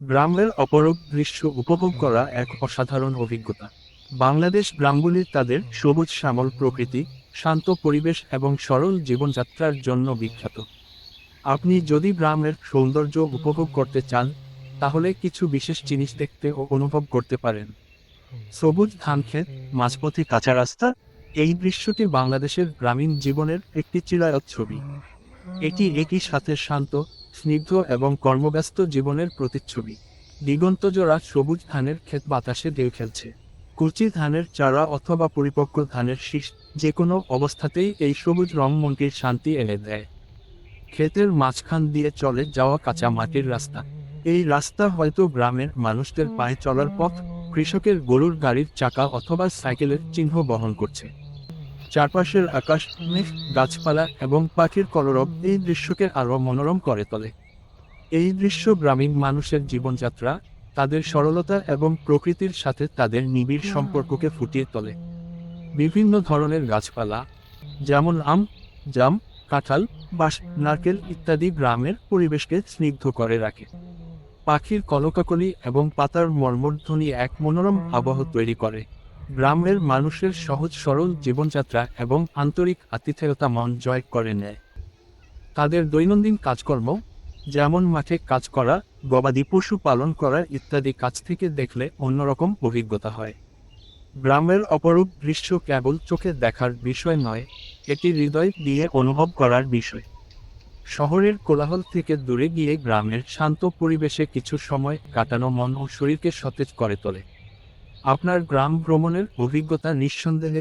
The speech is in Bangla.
গ্রামের অপরূপ দৃশ্য উপভোগ করা এক অসাধারণ অভিজ্ঞতা। বাংলাদেশ গ্রামগুলি তাদের সবুজ শ্যামল প্রকৃতি, শান্ত পরিবেশ এবং সরল জীবনযাত্রার জন্য বিখ্যাত। আপনি যদি গ্রামের সৌন্দর্য উপভোগ করতে চান, তাহলে কিছু বিশেষ জিনিস দেখতে ও অনুভব করতে পারেন। সবুজ ধানক্ষেত মাঝপথে কাঁচা রাস্তা, এই দৃশ্যটি বাংলাদেশের গ্রামীণ জীবনের একটি চিরায়ত ছবি। এটি একই সাথে শান্ত, স্নিগ্ধ এবং কর্মব্যস্ত জীবনের প্রতিচ্ছবি। দিগন্তজোড়া সবুজ ধানের ক্ষেত বাতাসে ঢেউ খেলছে। কুচি ধানের চারা অথবা পরিপক্ক ধানের শীষ যে কোনো অবস্থাতেই এই সবুজ রং শান্তি এনে দেয়। ক্ষেতের মাঝখান দিয়ে চলে যাওয়া কাঁচা মাটির রাস্তা। এই রাস্তা হয়তো গ্রামের মানুষদের পায়ে চলার পথ, কৃষকের গরুর গাড়ির চাকা অথবা সাইকেলের চিহ্ন বহন করছে। চারপাশের আকাশ গাছপালা এবং পাখির কলরব এই দৃশ্যকে আরও মনোরম করে তোলে। এই দৃশ্য গ্রামীণ মানুষের জীবনযাত্রা, তাদের সরলতা এবং প্রকৃতির সাথে তাদের নিবিড় সম্পর্ককে ফুটিয়ে তোলে। বিভিন্ন ধরনের গাছপালা, যেমন আম, জাম, কাঁঠাল, বাঁশ, নারকেল ইত্যাদি গ্রামের পরিবেশকে স্নিগ্ধ করে রাখে। পাখির কলকাকলি এবং পাতার মর্মধ্বনি এক মনোরম আবহ তৈরি করে। গ্রামের মানুষের সহজ সরল জীবনযাত্রা এবং আন্তরিক আতিথেয়তা মন জয় করে নেয়। তাদের দৈনন্দিন কাজকর্ম, যেমন মাঠে কাজ করা, গবাদি পশু পালন করা ইত্যাদি কাজ থেকে দেখলে অন্যরকম অভিজ্ঞতা হয়। গ্রামের অপরূপ দৃশ্য কেবল চোখে দেখার বিষয় নয়, এটি হৃদয় দিয়ে অনুভব করার বিষয়। শহরের কোলাহল থেকে দূরে গিয়ে গ্রামের শান্ত পরিবেশে কিছু সময় কাটানো মন ও শরীরকে সতেজ করে তোলে। আপনার গ্রাম ভ্রমণের অভিজ্ঞতা নিঃসন্দেহে